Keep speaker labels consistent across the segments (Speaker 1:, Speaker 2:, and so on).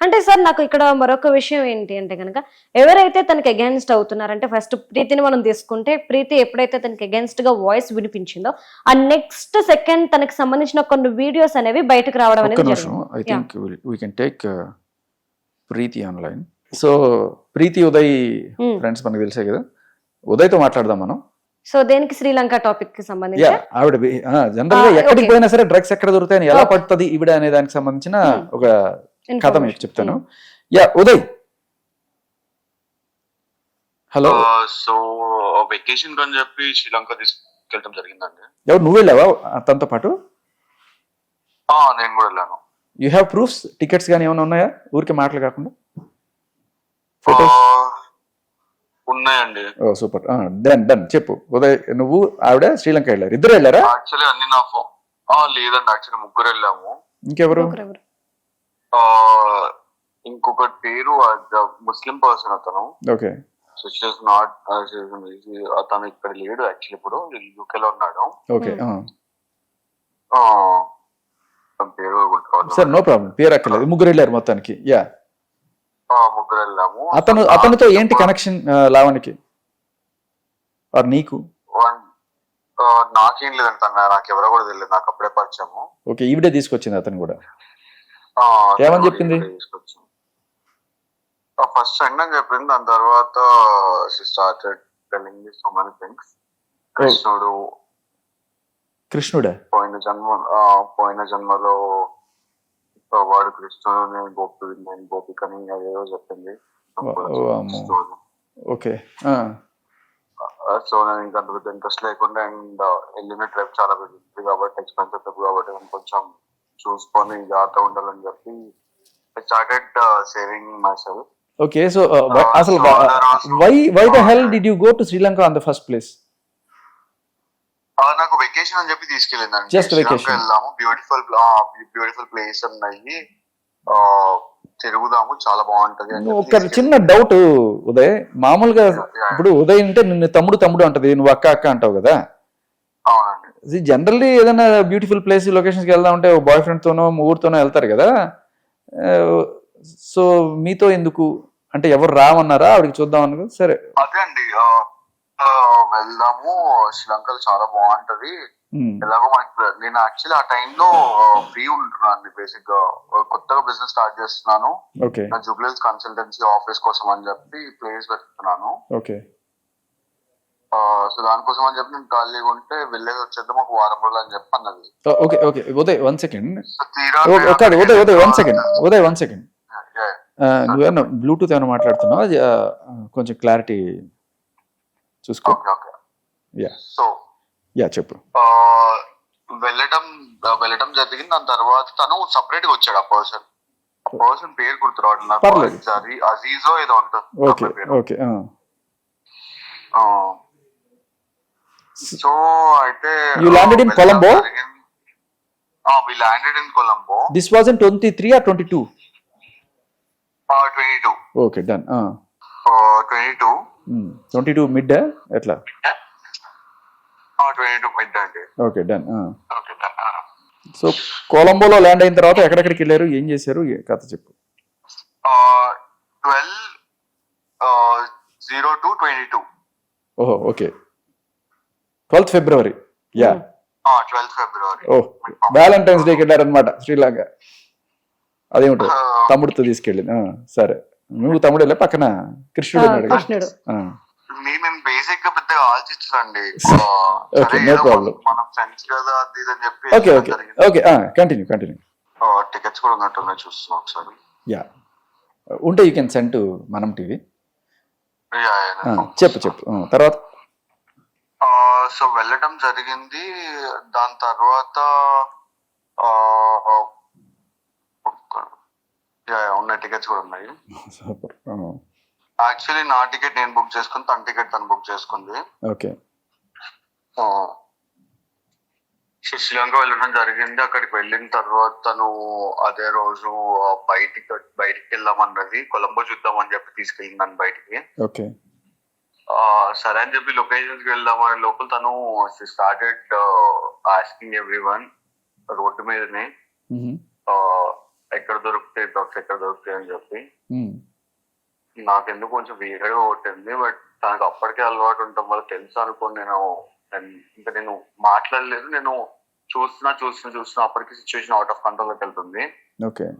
Speaker 1: అంటే సార్ నాకు ఇక్కడ మరొక విషయం ఏంటి అంటే కనుక ఎవరైతే తనకి అగేన్స్ట్ అవుతున్నారంటే ఫస్ట్ ప్రీతిని మనం తీసుకుంటే ప్రీతి ఎప్పుడైతే తనకి అగేన్స్ట్గా వాయిస్ వినిపించిందో ఆ నెక్స్ట్ సెకండ్ తనకి సంబంధించిన కొన్ని వీడియోస్ అనేవి బయటకు రావడం అనేది
Speaker 2: take Preethi online so Preethi Uday
Speaker 1: Hmm.
Speaker 2: Friends మనకు తెలిసే కదా ఉదయ్తో మాట్లాడదాం మనం
Speaker 1: సో దేనికి శ్రీలంక టాపిక్కి సంబంధించి
Speaker 2: ఆవిడ జనరల్గా
Speaker 1: Ah,
Speaker 2: ఎక్కడికి. పోయినా సరే డ్రగ్స్ ఎక్కడ దొరుకుతాయని ఎలా. పడుతుంది ఈవిడ అనే దానికి సంబంధించిన
Speaker 1: Hmm.
Speaker 2: ఒక కథ మీకు. చెప్తాను. Yeah Uday. Hello.
Speaker 3: So vacation అని చెప్పి శ్రీలంక తీసుకెళ్ళడం జరిగిందండి.
Speaker 2: ఎవరు నువ్వు వెళ్ళావా? తనతో పాటు?
Speaker 3: ఆ, నేను కూడా వెళ్ళాను.
Speaker 2: యూ హ్యావ్ ప్రూఫ్స్ టికెట్స్ కానీ ఏమైనా ఉన్నాయా? ఊరికే మాటలు కాకుండా? ఫోటోస్
Speaker 3: ఉన్నాయండి.
Speaker 2: ఓ సూపర్. డన్ డన్ చెప్పు. ఉదయ్ నువ్వు ఆవిడ శ్రీలంక వెళ్ళారు. ఇద్దరు వెళ్ళారా?
Speaker 3: యాక్చువల్లీ అన్ని నా ఫోన్ లేదండి. యాక్చువల్లీ ముగ్గురు వెళ్ళాము.
Speaker 2: ఇంకెవరు?
Speaker 3: ఇంకొక పేరు ముస్లిం పర్సన్ అతను.
Speaker 2: ఓకే.
Speaker 3: సో నాట్ అతను ఇక్కడ లేడు యాక్చువల్లీ ఇప్పుడు యూకే లో ఉన్నాడు.
Speaker 2: Okay
Speaker 1: Hmm.
Speaker 3: పేరు.
Speaker 2: సార్ నో ప్రాబ్లం పేరు అక్కర్లేదు ముగ్గురు వెళ్ళారు మొత్తానికి యా.
Speaker 3: ఆ, ముగ్గురు వెళ్ళాము.
Speaker 2: అతను అతనితో ఏంటి కనెక్షన్ లావణ్యకి? ఆర్ నీకు?
Speaker 3: నాకేం తన నాకు ఎవరో కూడా తెలియదు నాకు అప్పుడే పరిచయము.
Speaker 2: ఓకే ఈవిడే తీసుకొచ్చింది అతను కూడా. ఏమని చెప్పింది?
Speaker 3: ఫస్ట్ ఫ్రెండ్ అని చెప్పింది. దాని తర్వాత started telling so many things కృష్ణుడు
Speaker 2: కృష్ణుడా?
Speaker 3: పోయిన జన్మ పోయిన జన్మలో వాడు కృష్ణుడు నేను గోపి నేను గోపికని అదేదో చెప్పింది.
Speaker 2: ఓకే.
Speaker 3: సో నేను ఇంకా ఇంట్రెస్ట్ లేకుండా అండ్ వెళ్ళిన ట్రిప్ చాలా పెద్దది కాబట్టి ఎక్స్పెన్సివ్ కాబట్టి కొంచెం చూసుకొని జాగ్రత్త ఉండాలని చెప్పి I started saving myself
Speaker 2: okay so అసలు why why the hell did you go to Sri Lanka on the first place
Speaker 3: నాకు వెకేషన్ అని చెప్పి తీసుకెళ్ళిందండి. శ్రీలంక
Speaker 2: vacation.
Speaker 3: వెళ్దాము బ్యూటిఫుల్ బ్యూటిఫుల్ ప్లేస్ ఉన్నాయి తిరుగుదాము. చాలా బాగుంటది
Speaker 2: ఒక చిన్న డౌట్ ఉదయ్. మామూలుగా. ఇప్పుడు ఉదయ్ అంటే నిన్ను తమ్ముడు తమ్ముడు అంటది. నువ్వు అక్క అక్క అంటావు కదా. జనరల్లీ ఏదైనా బ్యూటిఫుల్ ప్లేస్ లొకేషన్స్కి వెళ్దాం అంటే బాయ్ ఫ్రెండ్తోనో ఊరితోనో వెళ్తారు కదా. సో మీతో ఎందుకు? అంటే ఎవరు రామన్నారా? ఆవిడకి చూద్దాం అనుకో సరే.
Speaker 3: అదే అండి వెళ్దాము. శ్రీలంకలో చాలా బాగుంటది. ఎలాగో మనకి నేను యాక్చువల్లీ ఆ టైంలో ఫ్రీ ఉంటున్నాను బేసిక్గా కొత్తగా బిజినెస్ స్టార్ట్ చేస్తున్నాను. నా జూబ్లెన్స్ కన్సల్టెన్సీ ఆఫీస్ కోసం అని చెప్పి ప్లేస్
Speaker 2: ఓకే.
Speaker 3: సో దానికోసం అని చెప్పి నేను ఖాళీగా ఉంటే వెళ్ళేది వచ్చేద్దాం ఒక వారం రోజులు అని చెప్పి అన్నది.
Speaker 2: Okay okay Uday one second Uday Uday one second Uday one second. నువ్వేమన్నా బ్లూటూత్ ఏమైనా మాట్లాడుతున్నావా? కొంచెం క్లారిటీ చూసుకో. యా
Speaker 3: సో
Speaker 2: యా చెప్పు.
Speaker 3: వెళ్ళటం వెళ్ళటం జరిగింది. దాని తర్వాత తను సపరేట్గా వచ్చాడు ఆ పర్సన్ ఆ పర్సన్ పేరు
Speaker 2: పర్లేదు.
Speaker 3: అజీ- అజీజో ఏదో ఉంటుంది
Speaker 2: ఓకే. ఓకే
Speaker 3: సో అయితే వెళ్ళడం
Speaker 2: Colombo?
Speaker 3: జరిగింది. ఆ, we landed in Colombo.
Speaker 2: This was in twenty three or twenty two
Speaker 3: Uh, 22.
Speaker 2: Okay done
Speaker 3: Uh, 22.
Speaker 2: Twenty two mid ఎట్లా
Speaker 3: Uh, 22 mid అండి.
Speaker 2: Okay done
Speaker 3: done. Uh,
Speaker 2: so కొలంబోలో ల్యాండ్ అయిన తర్వాత ఎక్కడెక్కడికి వెళ్ళారు ఏం చేశారు కథ చెప్పు
Speaker 3: 12 uh, 0 to 22.
Speaker 2: ఓహో okay twelfth February. Yeah.
Speaker 3: Uh, 12th February.
Speaker 2: ఓ వ్యాలంటైన్స్ డేకి వెళ్ళారనమాట శ్రీలంక. అదేమిటో తమ్ముడితో తీసుకెళ్ళింది సరే. నువ్వు తమ్ముడు వెళ్ళా పక్కన. కృష్ణుడు ఉన్నాడు
Speaker 3: నేను బేసిక్గా పెద్దగా ఆలోచించదండి
Speaker 2: Okay, no problem.
Speaker 3: మనం ఫ్రెండ్స్ కదా అది అని చెప్పి
Speaker 2: okay okay okay continue continue.
Speaker 3: Tickets కూడా ఉన్నట్టున్నాయి చూస్తున్నాం ఒకసారి.
Speaker 2: యా. ఉంటే యూ కెన్ సెండ్ మనం టీవీ. చెప్పు చెప్పు. తర్వాత?
Speaker 3: సో వెళ్ళటం జరిగింది. దాని తర్వాత ఉన్నాయి టికెట్స్ కూడా ఉన్నాయి. యాక్చువల్లీ నా టికెట్ నేను బుక్ చేసుకుని తన టికెట్ తను బుక్ చేసుకుంది.
Speaker 2: ఓకే.
Speaker 3: సో శ్రీలంక వెళ్ళడం జరిగింది. అక్కడికి వెళ్ళిన తర్వాత తను అదే రోజు బయటికి బయటికి వెళ్దామన్నది కొలంబో చూద్దామని చెప్పి తీసుకెళ్ళింది నన్ను బయటికి.
Speaker 2: ఓకే.
Speaker 3: సరే అని చెప్పి లొకేషన్స్కి వెళ్దామని లోపల తను started asking everyone road మీదనే. ఎక్కడ దొరుకుతాయి డ్రగ్స్ ఎక్కడ దొరుకుతాయి అని చెప్పి. నాకెందుకు కొంచెం వేరేగా కొట్టింది బట్ తనకు అప్పటికే అలవాటు ఉండటం వల్ల తెలుసు అనుకోని నేను ఇంకా నేను మాట్లాడలేదు నేను చూస్తున్నా చూస్తున్నా చూస్తున్నా అప్పటికి సిచ్యువేషన్ అవుట్ ఆఫ్ కంట్రోల్లోకి వెళ్తుంది.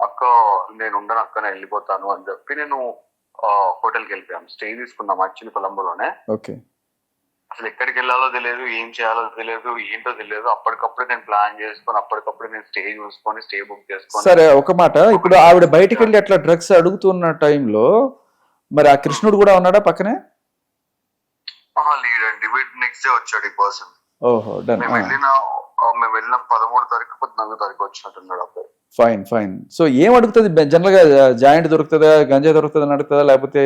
Speaker 3: అక్క నేను ఉండను అక్క నేను వెళ్ళిపోతాను అని చెప్పి నేను హోటల్కి వెళ్ళిపోయాం. స్టే తీసుకున్నాం యాక్చువల్లీ కొలంబోలోనే.
Speaker 2: ఓకే.
Speaker 3: అసలు ఎక్కడికి వెళ్ళాలో తెలియదు ఏం చేయాలో తెలియదు ఏంటో తెలియదు. అప్పటికప్పుడు నేను ప్లాన్ చేసుకొని అప్పటికప్పుడు నేను స్టే చూసుకొని స్టే బుక్ చేసుకొని.
Speaker 2: సరే ఒక మాట. ఇప్పుడు ఆవిడ బయటికి వెళ్ళి అట్లా డ్రగ్స్ అడుగుతున్న టైంలో మరి ఆ కృష్ణుడు కూడా ఉన్నాడా పక్కనే?
Speaker 3: ఆహా, లేదండి. నెక్స్ట్ డే వచ్చాడు ఈ పర్సన్
Speaker 2: ఓహో
Speaker 3: మేము వెళ్ళిన మేము వెళ్ళిన పదమూడు తారీఖు పద్నాలుగో తారీఖు వచ్చినట్టున్నాడు అబ్బాయి
Speaker 2: ఫైన్ ఫైన్ సో ఏం అడుగుతుంది? జనరల్గా జాయింట్ దొరుకుతుందా? గంజా దొరుకుతుందా అని అడుగుతుందా? లేకపోతే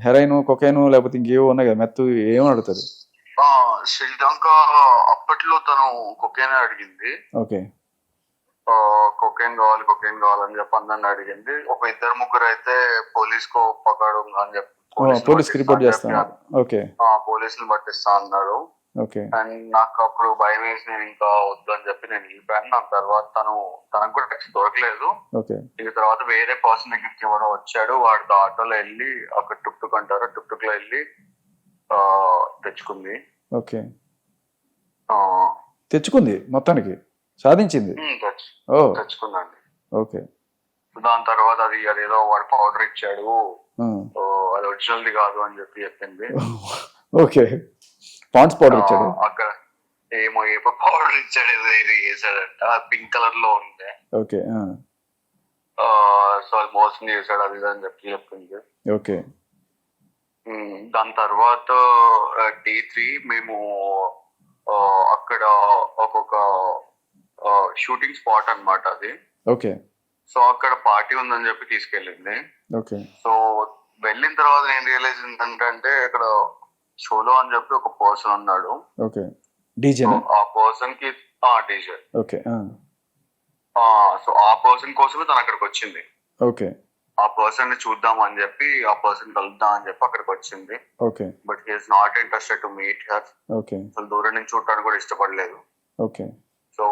Speaker 2: హెరైన్ కొకైన్ లేకపోతే ఇంకేవో ఉన్నాయి కదా? మెత్తు ఏం అడుగుతుంది?
Speaker 3: ఆ, శ్రీలంక అప్పట్లో తను కొకేన్ అడిగింది.
Speaker 2: ఓకే.
Speaker 3: కొకేన్ కావాలి కొకేన్ కావాలని చెప్పి అందరిని అడిగింది. ఒక ఇద్దరు ముగ్గురు అయితే పోలీస్ కో పకాడు అని చెప్పి
Speaker 2: పోలీస్ రిపోర్ట్ చేస్తాను. ఓకే.
Speaker 3: ఆ, పోలీసులు పట్టిస్తా అన్నారు అండ్ నాకు అప్పుడు భయం వేసి నేను ఇంకా వద్దు అని చెప్పి నేను వెళ్ళిపోయాను. దాని తర్వాత తను తనకు కూడా టెక్స్ట్ దొరకలేదు.
Speaker 2: ఓకే.
Speaker 3: ఇక తర్వాత వేరే పర్సన్ దగ్గరికి ఎవరో వచ్చాడు. వాడితో ఆటోలో వెళ్ళి ఒక టుక్ టుక్ అంటారు టుక్ టుక్లో వెళ్ళి తెచ్చుకుంది.
Speaker 2: ఓకే. తెచ్చుకుంది మొత్తానికి? సాధించింది?
Speaker 3: తెచ్చుకుందండి.
Speaker 2: ఓకే.
Speaker 3: దాని తర్వాత అది అదేదో వాడు పౌడర్ ఇచ్చాడు. అది ఒరిజినల్ది కాదు అని చెప్పి చెప్పింది.
Speaker 2: ఓకే. పాండ్స్ పౌడర్ ఇచ్చాడు.
Speaker 3: అక్కడ ఏమో ఏ పౌడర్ ఇచ్చాడు ఏదో వేసాడంట పింక్ కలర్లో ఉండే.
Speaker 2: ఓకే
Speaker 3: సో అది మోసం చేశాడు అది అని చెప్పి చెప్పింది
Speaker 2: ఓకే.
Speaker 3: దాని తర్వాత డే త్రీ మేము అక్కడ ఒక్కొక్క షూటింగ్ స్పాట్ అన్నమాట అది.
Speaker 2: ఓకే.
Speaker 3: సో అక్కడ పార్టీ ఉందని చెప్పి తీసుకెళ్ళింది.
Speaker 2: ఓకే.
Speaker 3: సో వెళ్ళిన తర్వాత నేను రియలైజ్ ఏంటంటే ఇక్కడ షోలో అని చెప్పి ఒక పర్సన్ ఉన్నాడు
Speaker 2: ఓకే. డీజేనా
Speaker 3: ఆ పర్సన్కి ఆ టీచర్
Speaker 2: ఓకే ఆ.
Speaker 3: సో ఆ పర్సన్ కోసమే తను అక్కడికి వచ్చింది.
Speaker 2: ఓకే.
Speaker 3: ఆ పర్సన్ని చూద్దాం అని చెప్పి ఆ పర్సన్ కలుద్దాం అని చెప్పి అక్కడికి వచ్చింది.
Speaker 2: Okay.
Speaker 3: But he's not interested to meet her.
Speaker 2: Okay.
Speaker 3: అసలు దూరం నుంచి చూడటానికి కూడా ఇష్టపడలేదు.
Speaker 2: ఓకే.
Speaker 3: సో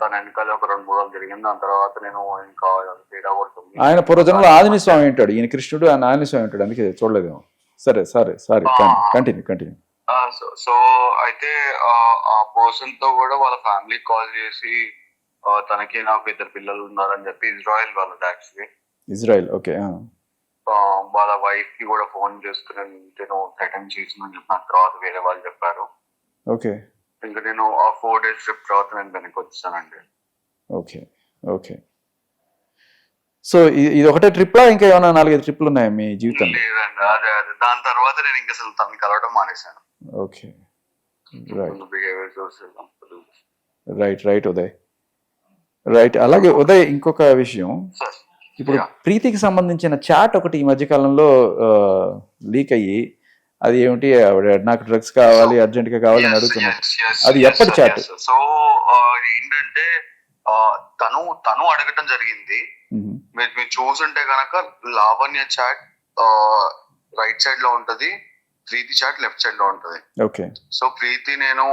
Speaker 3: తన వెనకాల ఒక రెండు మూడు రోజులు జరిగింది. దాని తర్వాత నేను ఇంకా తేడా కొడుతుంది.
Speaker 2: ఆయన పూర్వజనంలో ఆంజనేయ స్వామి ఉంటాడు. ఈయన కృష్ణుడు ఆయన ఆంజనేయ స్వామి ఉంటాడు. అందుకే చూడలేదేమో. సరే సరే sorry. Continue continue
Speaker 3: so so అయితే ఆ, పర్సన్తో కూడా వాళ్ళ ఫ్యామిలీ కాల్ చేసి తనకి నాకు ఇద్దరు పిల్లలు ఉన్నారని చెప్పి ఇజ్రాయెల్ వాళ్ళది యాక్చువల్లీ
Speaker 2: ఇజ్రాయెల్ ఓకే.
Speaker 3: వాళ్ళ వైఫ్కి కూడా ఫోన్ చేస్తున్న నేను థ్రెటన్ చేసిందని చెప్పి నాకు తర్వాత వేరే వాళ్ళు చెప్పారు.
Speaker 2: ఓకే.
Speaker 3: ఇంకా నేను ఆ ఫోర్ డేస్ ట్రిప్ తర్వాత నేను వెనక్కి వచ్చానండి
Speaker 2: ఓకే ఓకే. సో ఇది ఒకటే ట్రిప్లా? ఇంకా ఏమైనా నాలుగైదు ట్రిప్లు ఉన్నాయా మీ జీవితంలో?
Speaker 3: లేదండి. అదే అదే. దాని తర్వాత నేను ఇంకా అసలు తనని కలవడం మానేశాను.
Speaker 2: ఓకే. రైట్
Speaker 3: బిహేవియర్ చూసి
Speaker 2: రైట్ రైట్ ఉదయ్. రైట్ అలాగే ఉదయ్ ఇంకొక విషయం.
Speaker 3: సార్.
Speaker 2: ఇప్పుడు. ప్రీతికి సంబంధించిన చాట్ ఒకటి ఈ మధ్య కాలంలో లీక్ అయ్యి అది ఏమిటి? ఆవిడ నాకు డ్రగ్స్ కావాలి అర్జెంట్గా కావాలి అని అడుగుతున్నారు. అది ఎప్పటి chat?
Speaker 3: సో ఏంటంటే తను తను అడగటం జరిగింది. మీరు మీరు చూసుంటే గనక లావణ్య చాట్ రైట్ సైడ్లో ఉంటది ప్రీతి చాట్ లెఫ్ట్ సైడ్లో ఉంటది.
Speaker 2: ఓకే.
Speaker 3: సో ప్రీతి నేను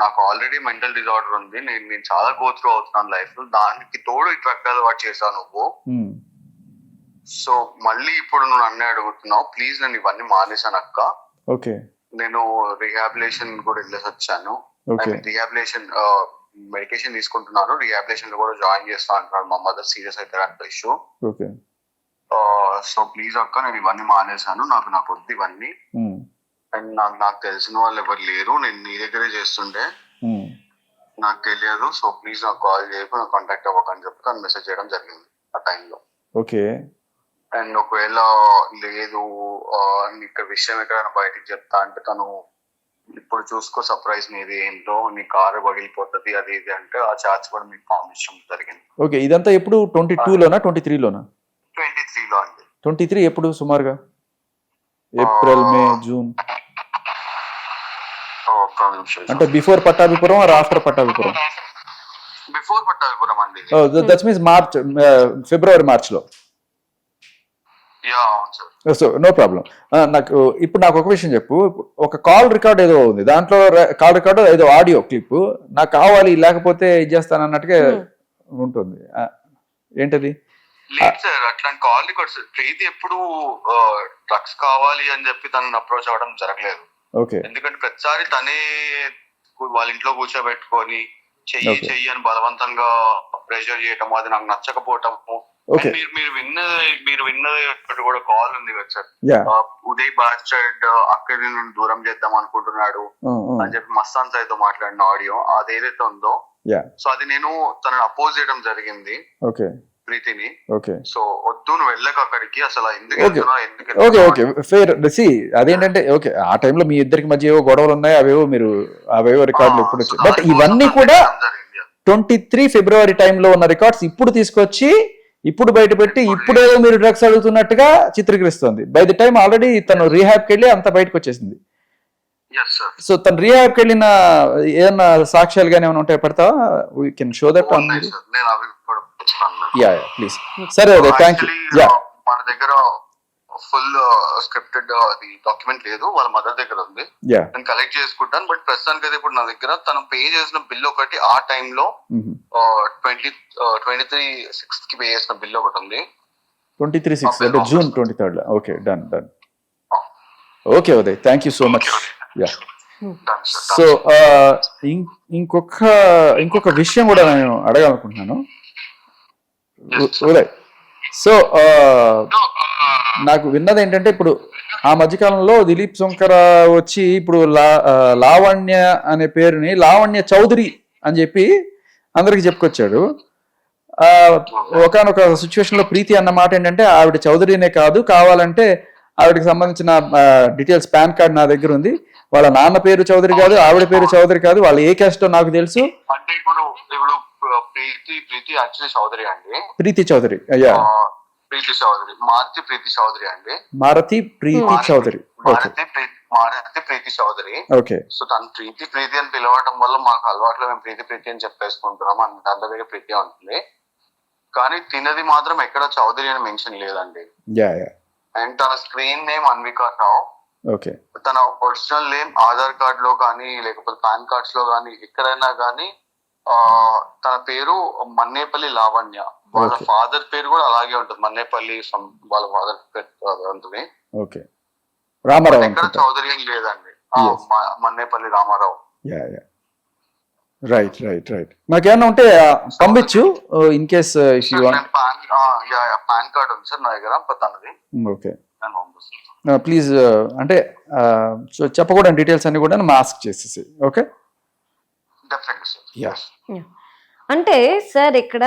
Speaker 3: నాకు ఆల్రెడీ మెంటల్ డిజార్డర్ ఉంది. నేను నేను చాలా గో త్రూ అవుతున్నాను లైఫ్లో దానికి తోడు ఈ డ్రగ్ అలవాటు చేశాను నువ్వు. సో మళ్ళీ ఇప్పుడు నువ్వు నన్నే అడుగుతున్నావు. ప్లీజ్ నేను ఇవన్నీ మానేశాను అక్క.
Speaker 2: ఓకే.
Speaker 3: నేను రిహాబిలేషన్ కూడా వెళ్ళేసి వచ్చాను. రిహాబిలేషన్ మెడికేషన్ తీసుకుంటున్నాను. రిహాబిలేషన్లో కూడా జాయిన్ చేస్తా అంటున్నాను మా మదర్ సీరియస్ అయితే అంత ఇష్యూ
Speaker 2: ఓకే
Speaker 3: సో ప్లీజ్ అక్క నేను ఇవన్నీ మానేశాను. నాకు నాకు వద్దు ఇవన్నీ. అండ్ నాకు నాకు తెలిసిన వాళ్ళు ఎవరు లేరు. నేను నీ దగ్గరే చేస్తుండే
Speaker 2: మ్మ్.
Speaker 3: నాకు తెలియదు. సో ప్లీజ్ నాకు కాల్ చేయకు. నాకు కాంటాక్ట్ అవ్వకని చెప్పి తను మెసేజ్ చేయడం జరిగింది ఆ టైంలో
Speaker 2: ఓకే
Speaker 3: అండ్ ఒకవేళ లేదు ఇక్కడ విషయం ఎక్కడైనా బయటికి చెప్తా అంటే తను ఇప్పుడు చూసుకో సర్ప్రైజ్ నీది ఏంటో నీ కారు పగిలిపోతుంది అది ఇది అంటే ఆ చార్జ్ కూడా మీకు పంపించడం జరిగింది.
Speaker 2: ఓకే ఇదంతా ఎప్పుడు ట్వంటీ లోనా ట్వంటీ త్రీలోనా
Speaker 3: ట్వంటీ త్రీలో అండి.
Speaker 2: ట్వంటీ త్రీ ఎప్పుడు సుమారుగా? April May June? అంటే before Pattabhipuram or after Pattabhipuram?
Speaker 3: Before Pattabhipuram అండి.
Speaker 2: దట్స్ మీన్స్ మార్చ్ ఫిబ్రవరి
Speaker 3: మార్చ్లో.
Speaker 2: So no problem. నాకు ఇప్పుడు నాకు ఒక విషయం చెప్పు. ఒక కాల్ రికార్డ్ ఏదో ఉంది. దాంట్లో call record audio audio clip. నాకు కావాలి లేకపోతే ఇది చేస్తాను అన్నట్టుగా ఉంటుంది. ఆ, ఏంటది?
Speaker 3: లేదు సార్ అట్లాంటి కాల్ రికార్డ్స్. ప్రీతి ఎప్పుడు డ్రగ్స్ కావాలి అని చెప్పి తనని అప్రోచ్ అవ్వడం జరగలేదు.
Speaker 2: ఓకే.
Speaker 3: ఎందుకంటే ప్రతిసారి తనే వాళ్ళ ఇంట్లో కూర్చోబెట్టుకొని చెయ్యి. చెయ్యి అని బలవంతంగా ప్రెషర్ చేయటం అది నాకు నచ్చకపోవటము
Speaker 2: ఓకే
Speaker 3: మీరు మీరు విన్నది మీరు విన్నది ఒకటి కూడా కాల్ ఉంది కదా సార్. ఉదయ్ బాస్టర్డ్ అక్కడి నుండి దూరం చేద్దాం అనుకుంటున్నాడు అని చెప్పి మస్తాన్ సాయితో మాట్లాడిన ఆడియో అది ఏదైతే ఉందో
Speaker 2: యా
Speaker 3: సో అది నేను తనని అపోజ్ చేయడం జరిగింది.
Speaker 2: ఓకే
Speaker 3: ప్రీతిని.
Speaker 2: ఓకే
Speaker 3: సో వద్దు నువ్వు వెళ్ళక అక్కడికి. అసలు ఎందుకు
Speaker 2: ఓకే ఓకే ఫేర్ సి అదేంటంటే ఓకే ఆ టైంలో మీ ఇద్దరికి మధ్య ఏవో గొడవలు ఉన్నాయి అవేవో మీరు అవేవో రికార్డులు ఇప్పుడు బట్ ఇవన్నీ కూడా ట్వంటీ త్రీ ఫిబ్రవరి టైంలో ఉన్న రికార్డ్స్ ఇప్పుడు తీసుకొచ్చి ఇప్పుడు బయట పెట్టి ఇప్పుడేదో మీరు డ్రగ్స్ అడుగుతున్నట్టుగా చిత్రీకరిస్తుంది. బై ది టైం ఆల్రెడీ తను రీహాబ్కి వెళ్ళి అంత బయటకు వచ్చేసింది. సో తను రీహాబ్కి వెళ్ళిన ఏదన్నా సాక్ష్యాలు కానీ ఏమైనా ఉంటాయి పెడతావా? We can show that on yeah yeah please సరే అదే థ్యాంక్ యూ యా
Speaker 3: మన దగ్గర ఫుల్ స్క్రిప్టెడ్ అది డాక్యుమెంట్ లేదు. వాళ్ళ మదర్ దగ్గర ఉంది.
Speaker 2: యా
Speaker 3: నేను కలెక్ట్ చేసుకుంటాను. బట్ ప్రస్తుతానికి అయితే ఇప్పుడు నా దగ్గర తను పే చేసిన బిల్ ఒకటి ఆ టైంలో ట్వంటీ ట్వంటీ త్రీ సిక్స్త్కి పే చేసిన బిల్ ఒకటి ఉంది.
Speaker 2: ట్వంటీ త్రీ సిక్స్ అంటే June twenty third okay done done. Okay Uday thank you so much yeah. So ఇంకొక ఇంకొక విషయం కూడా నేను అడగాలనుకుంటున్నాను. ఉదయ్ సో
Speaker 3: uh,
Speaker 2: నాకు విన్నది ఏంటంటే ఇప్పుడు ఆ మధ్యకాలంలో దిలీప్ శంకర వచ్చి ఇప్పుడు లా లావణ్య అనే పేరుని లావణ్య చౌదరి అని చెప్పి అందరికి చెప్పుకొచ్చాడు. ఒకనొక సిచ్యువేషన్లో ప్రీతి అన్న మాట ఏంటంటే ఆవిడ చౌదరినే కాదు కావాలంటే ఆవిడకి సంబంధించిన డీటెయిల్స్ పాన్ కార్డ్ నా దగ్గర ఉంది. వాళ్ళ నాన్న పేరు చౌదరి కాదు ఆవిడ పేరు చౌదరి కాదు వాళ్ళ ఏ క్యాస్టో నాకు తెలుసు.
Speaker 3: అంటే ఇప్పుడు ఇప్పుడు ప్రీతి ప్రీతి యాక్చువల్లీ చౌదరి అండి.
Speaker 2: ప్రీతి చౌదరి అయ్యా.
Speaker 3: ప్రీతి చౌదరి మారుతి ప్రీతి చౌదరి అండి.
Speaker 2: మారతి ప్రీతి చౌదరి
Speaker 3: మారుతి ప్రీతి మారుతి ప్రీతి చౌదరి
Speaker 2: ఓకే.
Speaker 3: సో తను ప్రీతి ప్రీతి అని పిలవడం వల్ల మాకు అలవాట్లో మేము ప్రీతి ప్రీతి అని చెప్పేసుకుంటున్నాం అందరి దగ్గర ప్రీతి ఉంటుంది. కానీ తినది మాత్రం ఎక్కడ చౌదరి అని మెన్షన్ లేదండి. అండ్ తన screen name Anvika Rao.
Speaker 2: Okay.
Speaker 3: తన ఒరిజినల్ నేమ్ ఆధార్ కార్డ్లో కానీ లేకపోతే పాన్ కార్డ్స్లో కానీ ఎక్కడైనా కానీ తన పేరు మన్నేపల్లి లావణ్య. వాళ్ళ. ఫాదర్ పేరు కూడా అలాగే ఉంటుంది. మన్నేపల్లి వాళ్ళ ఫాదర్ పేరు ఉంటుంది
Speaker 2: ఓకే. రామారావు
Speaker 3: ఎక్కడ చౌదరి అని లేదండి. Mannepalli Ramarao.
Speaker 2: Yeah yeah right right right నాకేమన్నా ఉంటే ఆ, పంపించు ఇన్ కేస్ వాంట్
Speaker 3: నేను పాన్ కార్డ్ ఉంది సార్ నా దగ్గర
Speaker 2: ఓకే
Speaker 3: పంపిస్తాను.
Speaker 2: ప్లీజ్ అంటే ఆ, సో చెప్పకూడని డీటెయిల్స్ అన్ని కూడా మాస్క్ చేసేసి ఓకే Yeah.
Speaker 1: అంటే సార్ ఇక్కడ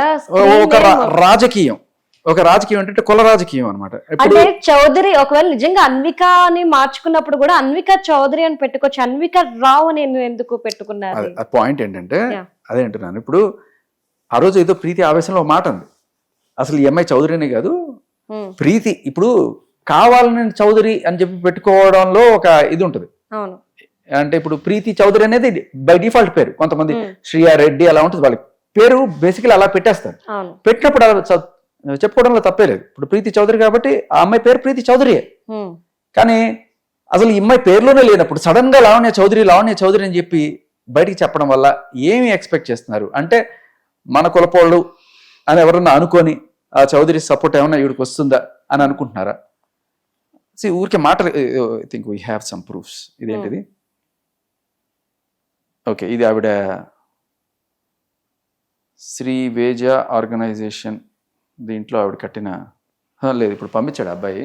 Speaker 2: ఒక రాజకీయం. ఒక రాజకీయం అంటే కుల రాజకీయం అనమాట
Speaker 1: అంటే చౌదరి ఒకవేళ నిజంగా అన్విక అని మార్చుకున్నప్పుడు కూడా అన్విక చౌదరి అని పెట్టుకోవచ్చు. అన్విక రావు అని ఎందుకు పెట్టుకున్నారు?
Speaker 2: పాయింట్ ఏంటంటే. అదే అంటున్నాను. ఇప్పుడు ఆ రోజు ఏదో ప్రీతి ఆవేశంలో మాట ఉంది అసలు ఈ అమ్మాయి చౌదరినే కాదు.
Speaker 1: ఉమ్,
Speaker 2: ప్రీతి ఇప్పుడు కావాలని చౌదరి అని చెప్పి పెట్టుకోవడంలో ఒక ఇది ఉంటుంది.
Speaker 1: అవును.
Speaker 2: అంటే ఇప్పుడు ప్రీతి చౌదరి అనేది బై డిఫాల్ట్ పేరు. కొంతమంది. శ్రీయా రెడ్డి అలా ఉంటుంది. వాళ్ళకి పేరు బేసికలీ అలా పెట్టేస్తారు. పెట్టినప్పుడు అలా చెప్పుకోవడంలో తప్పే లేదు. ఇప్పుడు ప్రీతి చౌదరి కాబట్టి ఆ అమ్మాయి పేరు ప్రీతి చౌదరియే కానీ అసలు ఈ అమ్మాయి పేరులోనే లేనప్పుడు సడన్గా లావణ్య చౌదరి లావణ్య చౌదరి అని చెప్పి బయటికి చెప్పడం వల్ల ఏమి ఎక్స్పెక్ట్ చేస్తున్నారు? అంటే మన కులపోళ్ళు అని ఎవరన్నా అనుకొని ఆ చౌదరి సపోర్ట్ ఏమన్నా ఈవిడికి వస్తుందా అని అనుకుంటున్నారా? సి ఊరికే మాటలు I think we have some proofs ఇదేంటిది? ఓకే ఇది ఆవిడ శ్రీ వేజ ఆర్గనైజేషన్ దీంట్లో ఆవిడ కట్టిన లేదు ఇప్పుడు పంపించాడు అబ్బాయి.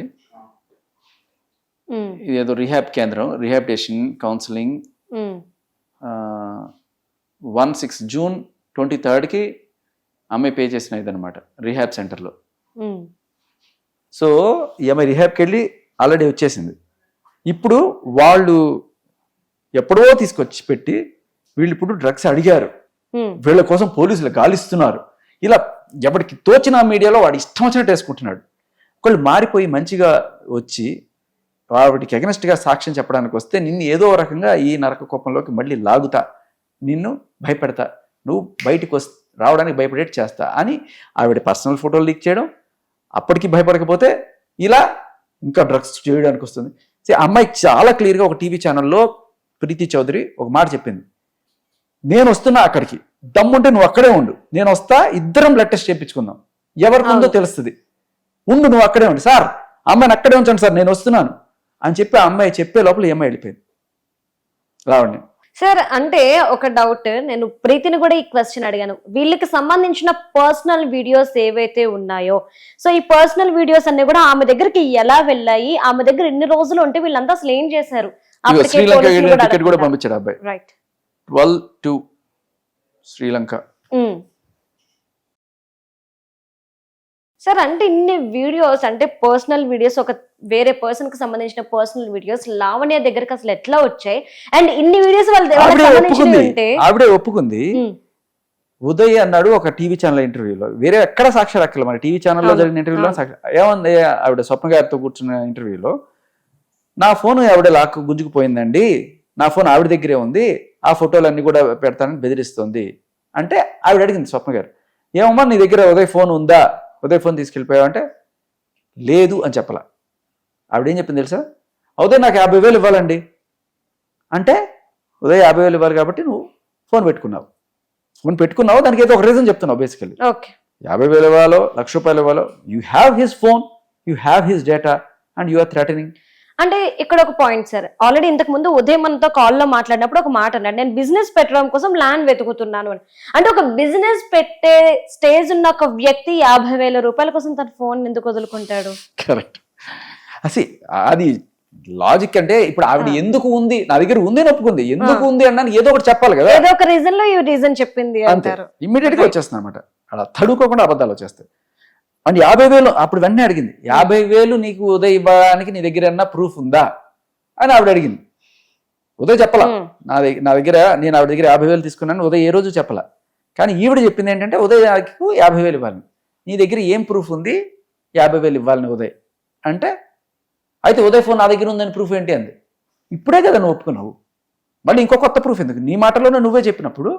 Speaker 2: ఇది ఏదో రిహాబ్ కేంద్రం rehabilitation counselling. One six June twenty థర్డ్కి అమ్మాయి పే చేసిన ఇదనమాట రిహాబ్ సెంటర్లో. సో ఈ అమ్మాయి రిహాబ్కి వెళ్ళి ఆల్రెడీ వచ్చేసింది. ఇప్పుడు వాళ్ళు ఎప్పుడో తీసుకొచ్చి పెట్టి వీళ్ళు ఇప్పుడు డ్రగ్స్ అడిగారు. వీళ్ళ కోసం పోలీసులు గాలిస్తున్నారు. ఇలా ఎవరికి తోచిన మీడియాలో వాడు ఇష్టం వచ్చినట్టు వేసుకుంటున్నాడు. ఒకళ్ళు మారిపోయి మంచిగా వచ్చి వాడికి అగనెస్ట్గా సాక్ష్యం చెప్పడానికి వస్తే నిన్ను ఏదో రకంగా ఈ నరక కోపంలోకి మళ్ళీ లాగుతా. నిన్ను భయపెడతా. నువ్వు బయటికి రావడానికి భయపడేట్ చేస్తా అని ఆవిడ పర్సనల్ ఫోటోలు లీక్ చేయడం. అప్పటికి భయపడకపోతే ఇలా ఇంకా డ్రగ్స్ చేయడానికి వస్తుంది. అమ్మాయి చాలా క్లియర్గా ఒక టీవీ ఛానల్లో ప్రీతి చౌదరి ఒక మాట చెప్పింది. నేను వస్తున్నా అక్కడికి. దమ్ముంటే నువ్వు అక్కడే ఉండు. నేను వస్తా ఇద్దరం బ్లడ్ టెస్ట్ చేయించుకుందాం. ఎవరికి ఉందో. తెలుస్తుంది. ఉండు నువ్వు అక్కడే ఉండి. సార్ అమ్మాయిని అక్కడే ఉంచండి సార్ నేను వస్తున్నాను అని చెప్పి ఆ అమ్మాయి చెప్పే లోపల ఈ అమ్మాయి వెళ్ళిపోయింది. రావండి.
Speaker 1: సార్ అంటే ఒక డౌట్ నేను ప్రీతిని కూడా ఈ క్వశ్చన్ అడిగాను. వీళ్ళకి సంబంధించిన పర్సనల్ వీడియోస్ ఏవైతే ఉన్నాయో సో ఈ పర్సనల్ వీడియోస్ అన్ని కూడా ఆమె దగ్గరికి ఎలా వెళ్ళాయి? ఆమె దగ్గర ఎన్ని రోజులు ఉంటే వీళ్ళంతా అసలు ఏం చేశారు?
Speaker 2: శ్రీలంక టికెట్ కూడా పంపించాడు అబ్బాయి.
Speaker 1: Right
Speaker 2: twelve to Sri Lanka.
Speaker 1: Sir అంటే ఇన్ని వీడియోస్ అంటే పర్సనల్ వీడియోస్ ఒక వేరే పర్సన్కి సంబంధించిన పర్సనల్ వీడియోస్ లావణ్య దగ్గరికి అసలు ఎట్లా వచ్చాయి? అండ్ ఇన్ని వీడియోస్ వాళ్ళ
Speaker 2: ఆవిడే ఒప్పుకుంది. ఉదయ్ అన్నాడు ఒక టీవీ ఛానల్ ఇంటర్వ్యూలో. వేరే ఎక్కడ సాక్షి రక్కల మరి టీవీ ఛానల్లో జరిగిన ఇంటర్వ్యూలో. సాక్షి ఏమంది? ఆవిడ స్వప్న గారితో కూర్చున్న ఇంటర్వ్యూలో నా ఫోన్ ఆవిడ లాక్ గుంజుకుపోయిందండి. నా ఫోన్ ఆవిడ దగ్గరే ఉంది. ఆ ఫోటోలు అన్ని కూడా పెడతానని బెదిరిస్తుంది. అంటే ఆవిడ అడిగింది స్వప్న గారు ఏమమ్మా నీ దగ్గర ఉదయ్ ఫోన్ ఉందా? ఉదయ్ ఫోన్ తీసుకెళ్ళిపోయావు? అంటే లేదు అని చెప్పలా. ఆవిడ ఏం చెప్పింది తెలుసా? ఉదయ్ నాకు యాభై వేలు ఇవ్వాలండి. అంటే ఉదయ్ యాభై వేలు ఇవ్వాలి కాబట్టి నువ్వు ఫోన్ పెట్టుకున్నావు. ఫోన్ పెట్టుకున్నావు దానికి ఏదో ఒక రీజన్ చెప్తున్నావు బేసికలీ
Speaker 1: ఓకే.
Speaker 2: యాభై వేలు ఇవ్వాలో లక్ష రూపాయలు ఇవ్వాలో you have his phone you have his data and you are threatening.
Speaker 1: అంటే ఇక్కడ ఒక పాయింట్ సార్ ఆల్రెడీ ఇంతకు ముందు ఉదయం మనతో కాల్లో మాట్లాడినప్పుడు ఒక మాట అన్నాడు. నేను బిజినెస్ పెట్టడం కోసం ల్యాండ్ వెతుకుతున్నాను అని. అంటే ఒక బిజినెస్ పెట్టే స్టేజ్ ఉన్న ఒక వ్యక్తి యాభై వేల రూపాయల కోసం తన ఫోన్ ఎందుకు వదులుకుంటాడు?
Speaker 2: కరెక్ట్ అసి అది లాజిక్ అంటే ఇప్పుడు ఆవిడ. ఎందుకు ఉంది? నా దగ్గర ఉంది అని ఒప్పుకుంది. ఎందుకు. ఉంది అన్నాను ఏదో ఒకటి చెప్పాలి కదా.
Speaker 1: ఏదో ఒక రీజన్లో ఈ రీజన్ చెప్పింది అంటారు.
Speaker 2: ఇమ్మీడియట్గా వచ్చేస్తుంది అనమాట అలా తడుకోకుండా అబద్ధాలు వచ్చేస్తాయి. అండ్ యాభై వేలు అప్పుడు వెంటనే అడిగింది యాభై వేలు నీకు ఉదయ్ ఇవ్వడానికి నీ దగ్గర ఏమన్నా ప్రూఫ్ ఉందా? అని ఆవిడ అడిగింది. ఉదయ్ చెప్పలా నా దగ్గర నా దగ్గర నేను ఆవిడ దగ్గర యాభై వేలు తీసుకున్నాను ఉదయ్ ఏ రోజు చెప్పలా? కానీ ఈవిడ చెప్పింది ఏంటంటే ఉదయ్ నాకు యాభై వేలు ఇవ్వాలని నీ దగ్గర ఏం ప్రూఫ్ ఉంది? యాభై వేలు ఇవ్వాలని ఉదయ్. అంటే అయితే ఉదయ్ ఫోన్ నా దగ్గర ఉందని ప్రూఫ్ ఏంటి? అంది. ఇప్పుడే కదా నువ్వు ఒప్పుకున్నావు. మళ్ళీ ఇంకో కొత్త ప్రూఫ్ ఎందుకు? నీ మాటలోనే నువ్వే చెప్పినప్పుడు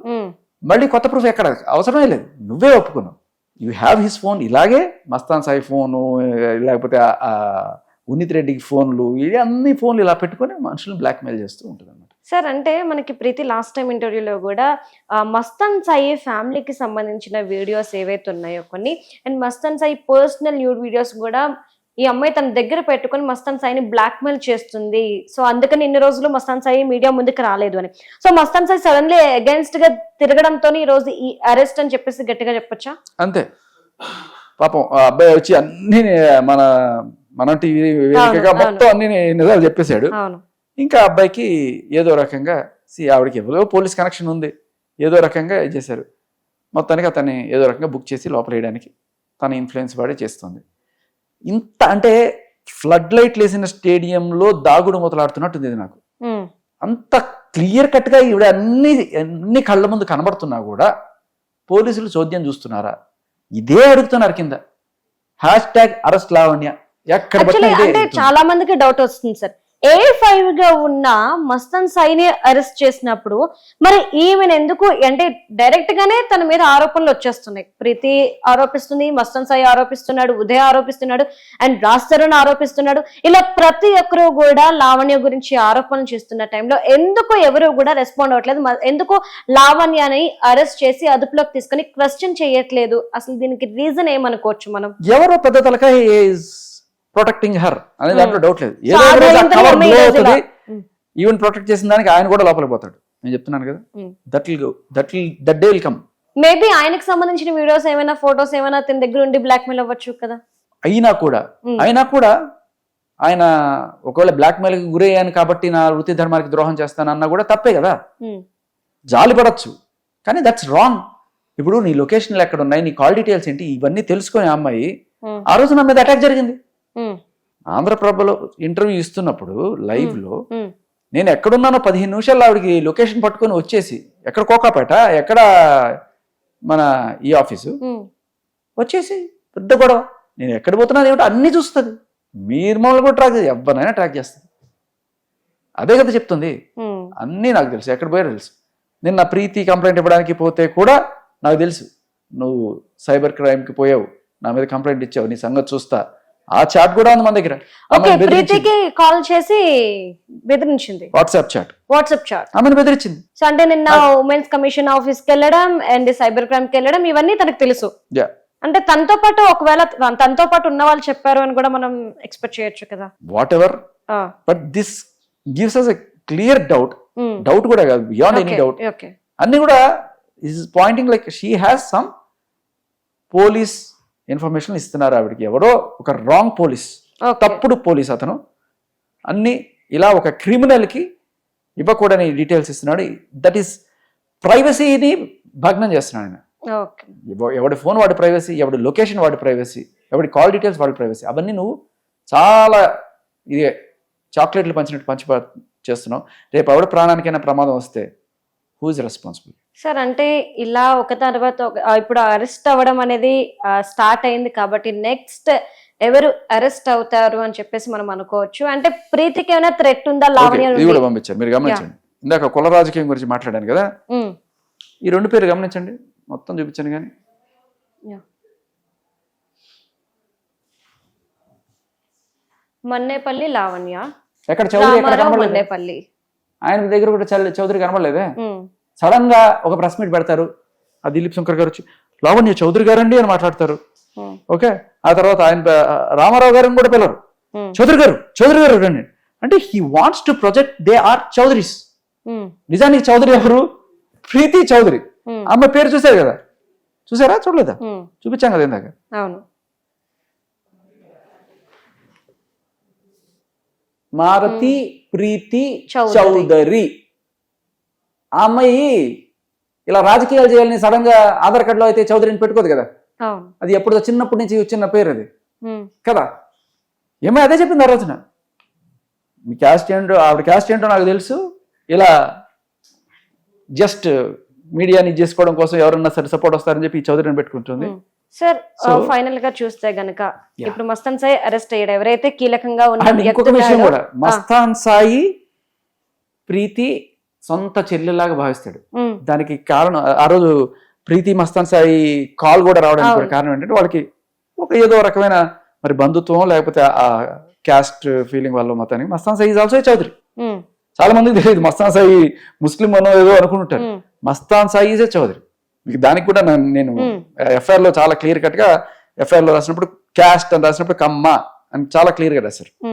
Speaker 2: మళ్ళీ కొత్త ప్రూఫ్ ఎక్కడ? అవసరమే లేదు నువ్వే ఒప్పుకున్నావు. యూ హ్యావ్ హిస్ ఫోన్ ఇలాగే మస్తాన్ సాయి ఫోను లేకపోతే ఉన్నిత్ రెడ్డికి ఫోన్లు ఇవి అన్ని ఫోన్లు ఇలా పెట్టుకొని మనుషులను బ్లాక్మెయిల్ చేస్తూ ఉంటుంది అనమాట
Speaker 1: సార్ అంటే మనకి ప్రీతి లాస్ట్ టైం ఇంటర్వ్యూలో కూడా మస్తాన్ సాయి ఫ్యామిలీకి సంబంధించిన వీడియోస్ ఏవైతే ఉన్నాయో కొన్ని and Mastan Sai personal nude videos కూడా ఈ అమ్మాయి తన దగ్గర పెట్టుకొని మస్తాన్ సాయిని బ్లాక్మెయిల్ చేస్తుంది. సో అందుకని ఇన్ని రోజులు మస్తాన్ సాయి మీడియా ముందుకు రాలేదు అని. సో మస్తాన్ సాయి సడన్లీ అగేన్స్ట్గా తిరగడంతో ఈ రోజు ఈ అరెస్ట్ అని చెప్పేసి గట్టిగా చెప్పొచ్చా?
Speaker 2: అంతే. పాపం అబ్బాయి వచ్చి అన్ని మన మన టీవీ మొత్తం అన్ని నిజాలు చెప్పేశాడు. ఇంకా అబ్బాయికి ఏదో రకంగా సి ఆవిడకి ఎవరో పోలీస్ కనెక్షన్ ఉంది. ఏదో రకంగా చేశారు. మొత్తానికి అతన్ని ఏదో రకంగా బుక్ చేసి లోపల వేయడానికి తన ఇన్ఫ్లుయెన్స్ వాడే చేస్తుంది. ఇంత అంటే ఫ్లడ్ లైట్ లేసిన స్టేడియంలో దాగుడు మొదలాడుతున్నట్టుంది ఇది నాకు. అంత క్లియర్ కట్గా ఈవిడ అన్ని అన్ని కళ్ళ ముందు కనబడుతున్నా కూడా పోలీసులు చోద్యం చూస్తున్నారా? ఇదే అడుగుతున్నారు కింద. Hashtag arrest Lavanya. ఎక్కడ.
Speaker 1: చాలా మందికి డౌట్ వస్తుంది సార్ ఏ ఫైవ్గా ఉన్న మస్తన్ సాయిని అరెస్ట్ చేసినప్పుడు మరి ఈమెను ఎందుకు అంటే డైరెక్ట్ గానే తన మీద ఆరోపణలు వచ్చేస్తున్నాయి. ప్రీతి ఆరోపిస్తుంది మస్తన్ సాయి ఆరోపిస్తున్నాడు ఉదయ్ ఆరోపిస్తున్నాడు అండ్ రాజ్ తరుణ్ ఆరోపిస్తున్నాడు. ఇలా ప్రతి ఒక్కరు కూడా లావణ్య గురించి ఆరోపణలు చేస్తున్న టైంలో ఎందుకు ఎవరు కూడా రెస్పాండ్ అవ్వట్లేదు? ఎందుకు లావణ్యని అరెస్ట్ చేసి అదుపులోకి తీసుకొని క్వశ్చన్ చేయట్లేదు? అసలు దీనికి రీజన్ ఏమనుకోవచ్చు మనం?
Speaker 2: ఎవరో పెద్ద తలకాయ ప్రొటెక్టింగ్ హర్ అనే దాంట్లో డౌట్ లేదు.
Speaker 1: ఆ
Speaker 2: కవర్ అవుతుంది
Speaker 1: ఉమ్.
Speaker 2: ఈవెన్ ప్రొటెక్ట్ చేసిన దానికి ఆయన కూడా లోపలికి పోతాడు. నేను చెప్తున్నాను కదా. That will go that will that day will come
Speaker 1: maybe ఆయనకు సంబంధించిన వీడియోస్ ఏమైనా ఫొటోస్ ఏమైనా తన దగ్గర ఉండి బ్లాక్ మెయిల్ అవ్వచ్చు కదా.
Speaker 2: అయినా కూడా
Speaker 1: ఉమ్.
Speaker 2: అయినా కూడా ఆయన ఒకవేళ బ్లాక్ మెయిల్కి గురయ్యాను కాబట్టి నా వృత్తి ధర్మానికి ద్రోహం చేస్తానన్నా కూడా తప్పే కదా.
Speaker 1: ఉమ్,
Speaker 2: జాలి పడచ్చు. కానీ దట్స్ రాంగ్ ఇప్పుడు నీ లొకేషన్లు ఎక్కడ ఉన్నాయి? నీ కాల్ డీటెయిల్స్ ఏంటి? ఇవన్నీ తెలుసుకొని అమ్మాయి ఆ రోజు నా మీద అటాక్ జరిగింది. ఆంధ్రప్రభలో ఇంటర్వ్యూ ఇస్తున్నప్పుడు లైవ్లో
Speaker 1: ఉమ్,
Speaker 2: నేను ఎక్కడున్నానో పదిహేను నిమిషాల్లో ఆవిడకి లొకేషన్ పట్టుకొని వచ్చేసి ఎక్కడ కోకాపేట ఎక్కడ మన ఈ ఆఫీసు. వచ్చేసి పెద్ద గొడవ. నేను ఎక్కడ పోతున్నాను ఏమిటో అన్నీ చూస్తుంది. మీరు మమ్మల్ని కూడా ట్రాక్ చేసి ఎవరినైనా ట్రాక్ చేస్తుంది అదే కదా చెప్తుంది. అన్నీ నాకు తెలుసు. ఎక్కడ పోయారో తెలుసు. నిన్న ప్రీతి కంప్లైంట్ ఇవ్వడానికి పోతే కూడా నాకు తెలుసు. నువ్వు సైబర్ క్రైమ్కి పోయావు. నా మీద కంప్లైంట్ ఇచ్చావు. నీ సంగతి చూస్తా. ఆ చాట్ కూడా ఉంది మన దగ్గర.
Speaker 1: ఓకే ప్రీతికి కాల్ చేసి బెదిరించింది.
Speaker 2: WhatsApp chat.
Speaker 1: WhatsApp chat.
Speaker 2: ఆమెను బెదిరించింది.
Speaker 1: సో అంటే నిన్న ఉమెన్స్ కమిషన్ ఆఫీస్కి వెళ్ళడం అండ్ సైబర్ క్రైమ్కి వెళ్ళడం ఇవన్నీ తనకు తెలుసు. అంటే తనతో పాటు ఒకవేళ తన- తనతో పాటు ఉన్న వాళ్ళు చెప్పారు అని కూడా మనం ఎక్స్పెక్ట్ చేయొచ్చు కదా.
Speaker 2: Whatever but this gives us a clear doubt doubt కూడా కాదు బియాండ్ ఎనీ డౌట్ అన్ని కూడా is pointing like she has some police information ఇస్తున్నారు ఆవిడకి. ఎవరో ఒక రాంగ్ పోలీస్. తప్పుడు పోలీస్ అతను అన్ని ఇలా ఒక క్రిమినల్కి ఇవ్వకూడని డీటెయిల్స్ ఇస్తున్నాడు. దట్ ఈస్ ప్రైవసీని భగ్నం చేస్తున్నాడు ఆయన. ఎవడి ఫోన్ వాడి ప్రైవసీ ఎవడి లొకేషన్ వాడి ప్రైవసీ ఎవడి కాల్ డీటెయిల్స్ వాడి ప్రైవసీ అవన్నీ నువ్వు చాలా ఇది చాక్లెట్లు పంచినట్టు పంచి చేస్తున్నావు. రేపు ఎవడి ప్రాణానికైనా ప్రమాదం వస్తే హూ ఇస్ రెస్పాన్సిబుల్
Speaker 1: సార్ అంటే ఇలా ఒక తర్వాత ఇప్పుడు అరెస్ట్ అవ్వడం అనేది స్టార్ట్ అయింది కాబట్టి నెక్స్ట్ ఎవరు అరెస్ట్ అవుతారు అని చెప్పేసి మనం అనుకోవచ్చు. అంటే ప్రీతికి ఏమైనా థ్రెట్ ఉందా లావణ్య
Speaker 2: ఇది కూడా పంపించారు. మీరు గమనించండి. ఇందాక కుల రాజకీయం గురించి మాట్లాడాను కదా? ఈ రెండు పేరు గమనించండి. మొత్తం చూపించాను కానీ.
Speaker 1: మన్నేపల్లి లావణ్య.
Speaker 2: ఎక్కడ చౌదరి
Speaker 1: మన్నేపల్లి.
Speaker 2: ఆయన దగ్గర కూడా చౌదరి కనబడలేదే? సడన్గా ఒక ప్రెస్ మీట్ పెడతారు. ఆ దిలీప్ శంకర్ గారు వచ్చి లావణ్య చౌదరి గారండి అని మాట్లాడతారు. ఓకే? ఆ తర్వాత ఆయన రామారావు గారిని కూడా పిల్లరు
Speaker 1: ఉమ్,
Speaker 2: చౌదరి గారు చౌదరి గారు రండి. అంటే he wants to project they are Chowdarys. నిజానికి చౌదరి ఎవరు? ప్రీతి చౌదరి. అమ్మ పేరు చూసారు కదా? చూసారా చూడలేదా? చూపించాం కదా ఇందాక.
Speaker 1: అవును.
Speaker 2: మారుతి ప్రీతి
Speaker 1: చౌదరి.
Speaker 2: ఆ అమ్మాయి ఇలా రాజకీయాలు చేయాలని సడన్గా ఆధార్ కార్డులో అయితే చౌదరిని పెట్టుకోదు కదా? అది ఎప్పుడో చిన్నప్పటి నుంచి వచ్చిన పేరు అది. కదా? ఏమో అదే చెప్పింది ఆ రోజున. మీ క్యాస్ట్ ఏంటో ఆవిడ క్యాస్ట్ ఏంటో నాకు తెలుసు. ఇలా జస్ట్ మీడియాని చేసుకోవడం కోసం ఎవరన్నా సరే సపోర్ట్ వస్తారని చెప్పి చౌదరిని పెట్టుకుంటుంది.
Speaker 1: సార్ ఫైనల్గా చూస్తే గనక. ఇప్పుడు మస్తన్ సాయి అరెస్ట్ అయ్యాడు. ఎవరైతే కీలకంగా ఉన్న
Speaker 2: అండ్ ఇంకొక
Speaker 1: వ్యక్తి
Speaker 2: విషయం
Speaker 1: ఉన్నాడో-
Speaker 2: కూడా మస్తాన్ సాయి ప్రీతి సొంత చెల్లెలాగా భావిస్తాడు. దానికి కారణం ఆ- రోజు ప్రీతి మస్తాన్ సాయి కాల్ కూడా రావడానికి కూడా. కారణం ఏంటంటే వాళ్ళకి ఒక ఏదో రకమైన మరి బంధుత్వం లేకపోతే ఆ క్యాస్ట్ ఫీలింగ్ వల్ల మొత్తానికి మస్తాన్ సాయి ఆల్సో చౌదరి. చాలా మందికి తెలియదు మస్తాన్ సాయి ముస్లిం అనో ఏదో అనుకుంటుంటారు. మస్తాన్ సాయి ఈజే చౌదరి. మీకు దానికి కూడా నేను. ఎఫ్ఐఆర్లో చాలా క్లియర్ కట్గా ఎఫ్ఐఆర్లో రాసినప్పుడు క్యాస్ట్ అని రాసినప్పుడు కమ్మ అని చాలా క్లియర్గా రాశారు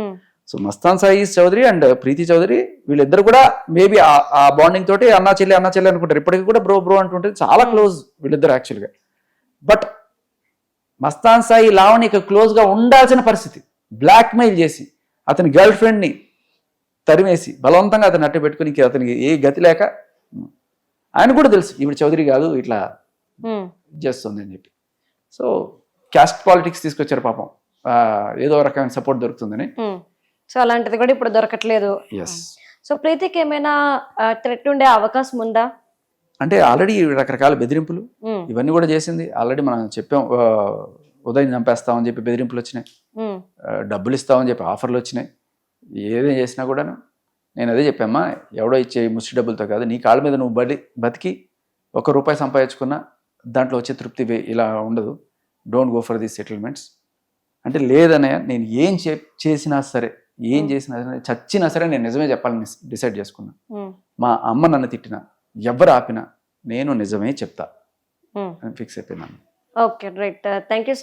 Speaker 2: సో మస్తాన్ సాయి చౌదరి అండ్ ప్రీతి చౌదరి వీళ్ళిద్దరు కూడా మేబీ ఆ బాండింగ్ తోటి అన్నా చెల్లి అన్నా చెల్లి అనుకుంటారు. ఇప్పటికీ కూడా బ్రో బ్రో అంటుంటే చాలా క్లోజ్ వీళ్ళిద్దరు యాక్చువల్గా బట్ మస్తాన్ సాయి లావణ్యకి క్లోజ్గా ఉండాల్సిన పరిస్థితి. బ్లాక్ మెయిల్ చేసి అతని గర్ల్ ఫ్రెండ్ని తరిమేసి బలవంతంగా అతను అట్టు పెట్టుకుని అతనికి ఏ గతి లేక ఆయన కూడా తెలుసు ఈవిడ చౌదరి కాదు ఇట్లా
Speaker 1: ఉమ్,
Speaker 2: చేస్తుంది అని చెప్పి. సో క్యాస్ట్ పాలిటిక్స్ తీసుకొచ్చారు పాపం. ఏదో రకమైన సపోర్ట్ దొరుకుతుందని.
Speaker 1: ఉమ్. సో అలాంటిది కూడా ఇప్పుడు దొరకట్లేదు. సో ప్రీతికి ఏమైనా థ్రెట్ ఉండే అవకాశం ఉందా?
Speaker 2: అంటే ఆల్రెడీ రకరకాల బెదిరింపులు ఇవన్నీ కూడా చేసింది. ఆల్రెడీ మనం చెప్పాం ఉదయం చంపేస్తామని చెప్పి బెదిరింపులు వచ్చినాయి. డబ్బులు ఇస్తామని చెప్పి ఆఫర్లు వచ్చినాయి. ఏదేం చేసినా కూడాను నేను అదే చెప్పామ్మా ఎవడో ఇచ్చే ముష్టి డబ్బులతో కాదు నీ కాళ్ళ మీద నువ్వు బడి బతికి ఒక రూపాయి సంపాదించుకున్నా దాంట్లో వచ్చే తృప్తి ఇలా ఉండదు. Don't go for these settlements అంటే లేదనే నేను ఏం చేసినా సరే ఏం చేసినా సరే చచ్చినా సరే నేను నిజమే చెప్పాలని డిసైడ్ చేసుకున్నా. మా అమ్మ నన్ను తిట్టినా ఎవరు ఆపినా నేను నిజమే చెప్తా. అని fix అయిపోయినాను
Speaker 1: okay right. Thank you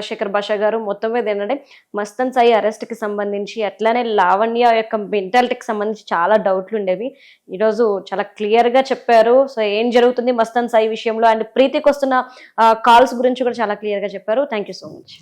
Speaker 1: Shekar Basha గారు. మొత్తం మీద ఏంటంటే మస్తన్ సాయి అరెస్ట్కి సంబంధించి అట్లానే లావణ్య యొక్క మెంటాలిటీకి సంబంధించి చాలా డౌట్లు ఉండేవి. ఈరోజు చాలా క్లియర్గా చెప్పారు. సో ఏం జరుగుతుంది మస్తన్ సాయి విషయంలో? అండ్ ప్రీతికి వస్తున్న కాల్స్ గురించి కూడా చాలా క్లియర్గా చెప్పారు. Thank you so much